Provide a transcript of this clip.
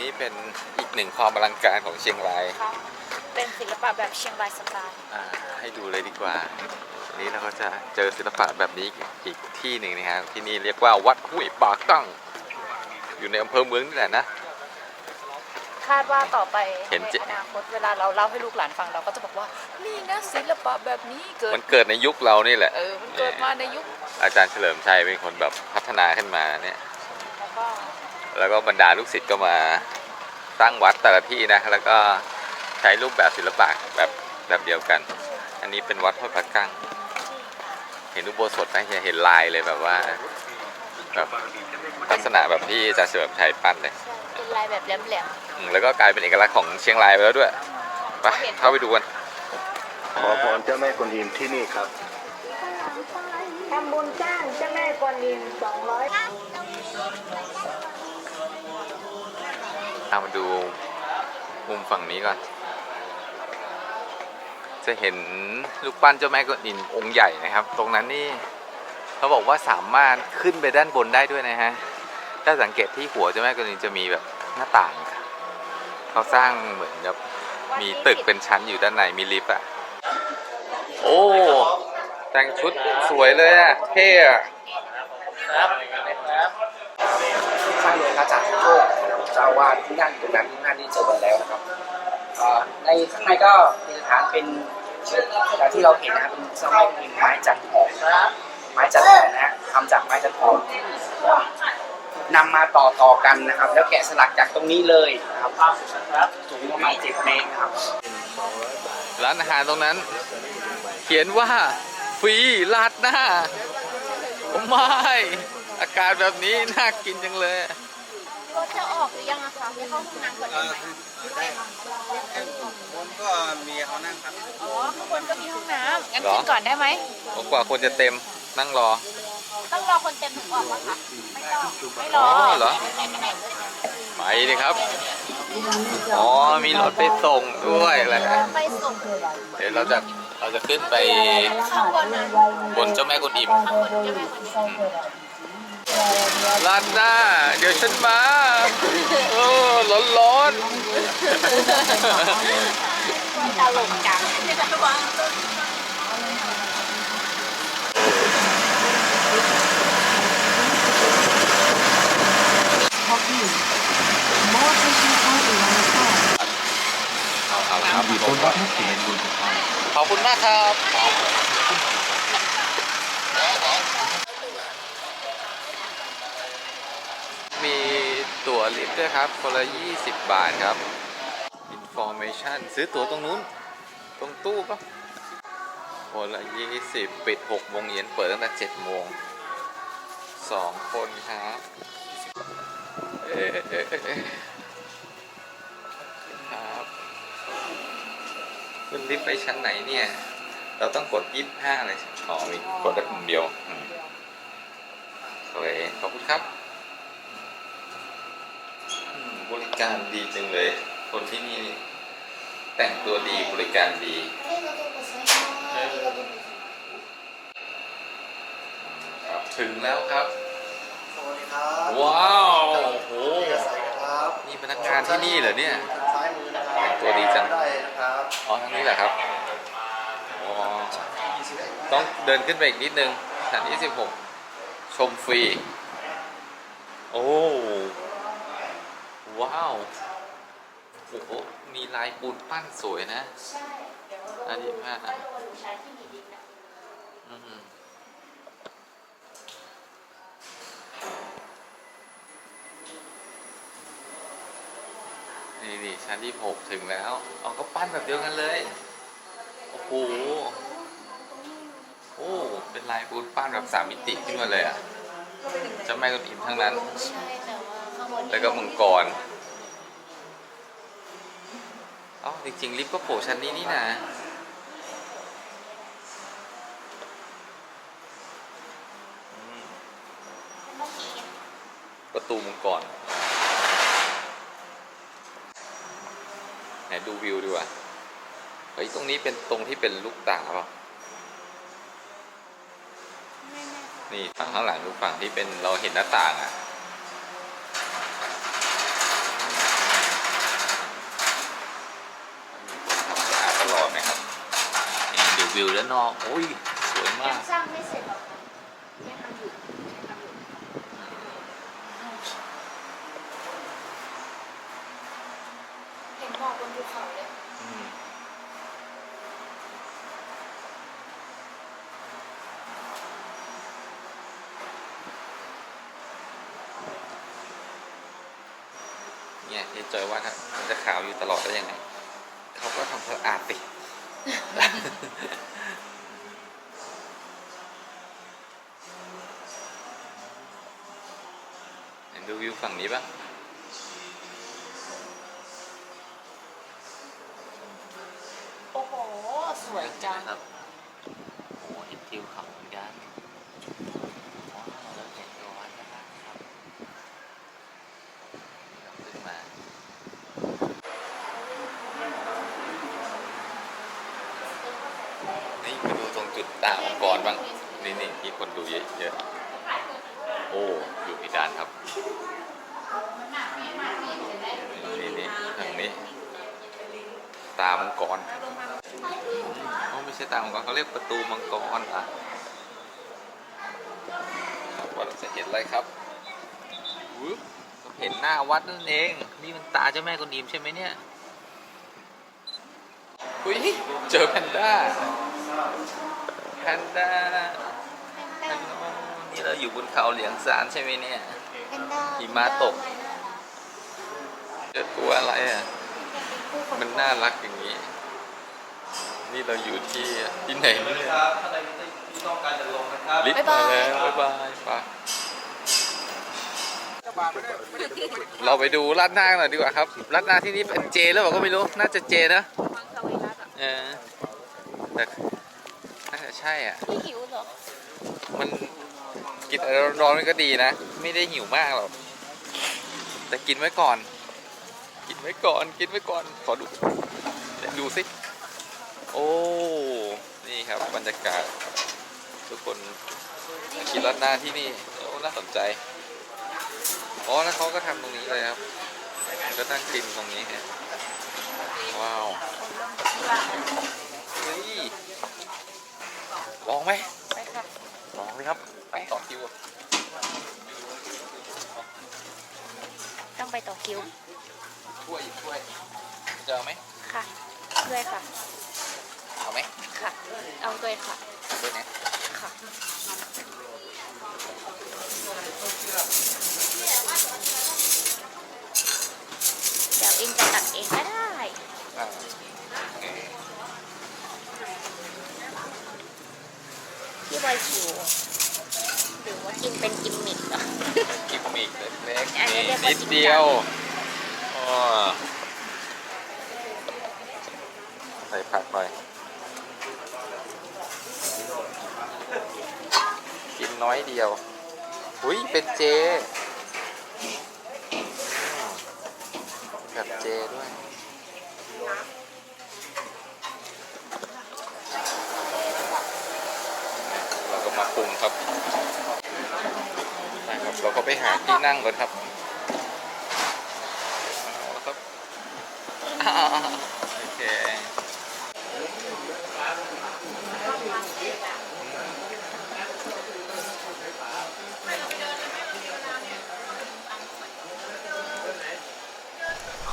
นี้เป็นอีกหนึ่งความอลังการของเชียงรายค่ะเป็นศิลปะแบบเชียงรายสไตล์อ่าให้ดูเลยดีกว่าวันนี้เราก็จะเจอศิลปะแบบนี้อีกที่หนึ่งนะครับที่นี่เรียกว่าวัดห้วยปากตั้ง อยู่ในอำเภอเมืองนี่แหละนะ คาดว่าต่อไปเห็นในเจ๊อนาคตเวลาเราเล่าให้ลูกหลานฟังเราก็จะบอกว่า นี่นะศิลปะแบบนี้เกิดมันเกิดในยุคเรานี่แหละ เออมันเกิดมาในยุคอาจารย์เฉลิมชัยเป็นคนแบบพัฒนาขึ้นมาเนี่ย แล้วก็ แล้วก็บรรดาลูกศิษย์ก็มาตั้งวัดแต่ละที่นะแล้วก็ใช้รูปแบบศิลปะแบบแบบเดียวกัน อันนี้เป็นวัดห้วยปากกั้ง เห็นอุโบสถไหมเห็นลายเลยแบบว่าแบบลักษณะแบบที่อาจารย์เฉลิมชัยปั้นเลยเป็นลายแบบแหลมอืมแล้วก็กลายเป็นเอกลักษณ์ของเชียงรายไปแล้วด้วยไปเข้าไปดูกันขอพรเจ้าแม่กวนอิมที่นี่ครับทำบุญสร้างเจ้าแม่กวนอิมสองร้อยเอามาดูมุมฝั่งนี้ก่อน จะเห็นรูปปั้นเจ้าแม่กวนอิมองค์ใหญ่นะครับ ตรงนั้นนี่เขาบอกว่าสามารถขึ้นไปด้านบนได้ด้วยนะฮะ ถ้าสังเกตที่หัวเจ้าแม่กวนอิมจะมีแบบหน้าต่าง เขาสร้างเหมือนกับมีตึกเป็นชั้นอยู่ด้านในมีลิฟต์อะ โอ้ แต่งชุดสวยเลยอะ เท่อะ ข้างโรงพระจันทร์โชคเจ้าอาวาดที่นั่งอยู่ตรงนั้นที่นั่นที่เจอกันแล้วนะครับในข้างในก็มีสถานเป็นอย่างที่เราเห็นนะครับเป็นเจ้าแม่กวนอิมไม้จันทร์หอมไม้จันทร์หอมนะฮะทำจากไม้จันทร์หอมนำมาต่อต่อกันนะครับ แล้วแกะสลักจากตรงนี้เลยนะครับสูงประมาณเจ็ดเมตรครับร้านอาหารตรงนั้น เขียนว่าฟรีลาดหน้าโอไม่ อากาศแบบนี้น่ากินจังเลย รถจะออกหรือยังอะคะไปเข้าห้องน้ำก่อนได้ไหมผมก็มีเขานั่งครับอ๋อข้างบนก็มีห้องน้ำงั้นเหรอขึ้นก่อนได้ไหมกว่าคนจะเต็มนั่งรอ ต้องรอคนเต็มถึงออกปะคะไม่ต้องไม่รออ๋อเหรอไปเลยครับอ๋อมีรถไปส่งด้วยแหละไปส่งเดี๋ยวเราจะเราจะขึ้นไปข้างบนนะบนเจ้าแม่กุนอิม ข้างบนใช่ไหมลาดหน้าเดี๋ยวฉันมาเออร้อนร้อนตลกจังไม่ได้วางๆเอาเอาครับขอบคุณมากครับ มีตั๋ วลิฟต์ด้วยครับ คนละ 20 บาทครับ information ซื้อตั๋วตรงนู้น ตรงตู้ปะคนละ 20 ปิด6โมงเย็นเปิดตั้งแต่7โมงสองคนครับเอ๊ะเอ๊ะเอ๊ะเอ๊ะครับขึ้นลิฟต์ไปชั้นไหนเนี่ย เราต้องกด 25 เลยอ๋อมีกดได้ปุ่มเดียวโอเคขอบคุณครับอืมบริ การดีจังเลย คนที่นี่แต่งตัวดีบริการดีครับถึงแล้วครับ สวัสดีครับ ว้าวโอ้โหสวัสดีครับนี่พนักงานที่นี่เหรอเนี่ยซ้ายมือนะครับแต่งตัวดีจังได้นะครับอ๋อทางนี้แหละครับอ๋อต้องเดินขึ้นไปอีกนิดนึงชั้น26 ชมฟรี โอ้ ว้าว โอ้โห มีลายปูนปั้นสวยนะ ใช่ เดี๋ยวเราอันนี้ผ้าค่อยลงมาดูชั้นที่มีดินนะอืมนี่นี่ชั้นที่หกถึงแล้วเอาก็ปั้นแบบเดียวกันเลย โอ้โห โอ้ เป็นลายปูนปั้นแบบสามมิติขึ้นมาเลยอะเจะแม่กุนอิมทั้งนั้นใช่แต่ว่าข้างบนแล้วก็มังกร เอ้าจริงๆ ลิฟต์ก็โผล่ชั้นนี้นี่นะอืมเมื่อกี้ประตูมังกรไหนดูวิวดีกว่า เฮ้ย ตรงนี้เป็นตรงที่เป็นลูกตาเปล่าไม่แน่ใจนี่ฝั่งข้างหลังดูฝั่งที่เป็นเราเห็นหน้าต่างอะ วิวด้านนอกโอ้ยสวยมากสร้างไม่เสร็จหรอกยังทำอยู่ยังทำอยู่เห็นหมอกบนภูเขาเลยอืมเนี่ยที่จอยว่าครับมันจะขาวอยู่ตลอดได้ยังไงเขาก็ทำความสะอาดสิ เห็นดูวิวฝั่งนี้ปะโอ้โห สวยจัง ครับโอ้เห็นทิวเขาเหมือนกันว้าวแล้วเห็นตัววัดนะครับครับขึ้นมา นี่ไปดู ตรงจุดตามังกรบ้างนี่นี่ที่คนดูเยอะเยอะโอ้อยู่พิดานครับนี่นี่ทางนี้ ตามังกรเขาไม่ใช่ตามังกรเขาเรียกประตูมังกรอะว่าเราจะเห็นอะไรครับเห็นหน้าวัดนั่นเอง นี่มันตาเจ้าแม่กวนอิมใช่ไหมเนี่ยอุ้ยเจอแพนด้า พนด้าแพนด้านี่เราอยู่บนเขาเหลียงซานใช่ไหมเนี่ย หิมะตก เจอตัวอะไรอะ มันน่ารักอย่างนี้ นี่เราอยู่ที่ที่ไหนเนี่ยลิฟต์มาแล้วบ๊ายบายไปเราไปดูราดหน้ากันหน่อยดีกว่าครับราดหน้าที่นี่เป็นเจหรือเปล่าก็ไม่รู้ น่าจะเจนะเออแต่ น่าจะใช่อะ พี่หิวเหรอ มันกินอะไรร้อนๆมันก็ดีนะ ไม่ได้หิวมากหรอก แต่กินไว้ก่อน กินไว้ก่อน กินไว้ก่อน ขอดูเดี๋ยวดูสิ โอ้ นี่ครับบรรยากาศ ทุกคนมากินรัดหน้าที่นี่ โอ้ น่าสนใจ อ๋อ แล้วเขาก็ทำตรงนี้เลยครับ ก็นั่งกินตรงนี้ฮะว้าวเฮ้ย ลองไหมไปค่ะ ลองเลยครับไปต่อคิวต้องไปต่อคิวถ้วยอีกถ้วยจะเอาไหมค่ะด้วยค่ะ เอาไหมค่ะ เอาด้วยค่ะเอาด้วยนะ ค่ะ เดี๋ยวเองจะตัดเองก็ได้ อ่าโอเค พี่บอยหิวหรือว่า กินเป็นกิมมิคเหรอ กิมมิกเล็กอันๆนี้นี่เรียกว่านิดเดียวอ๋อใส่ผักหน่อย กินน้อยเดียว อุ้ยเป็นเจอืมแบบเจด้วย ดังครับไปครับเราก็ไปหาที่นั่งก่อนครับ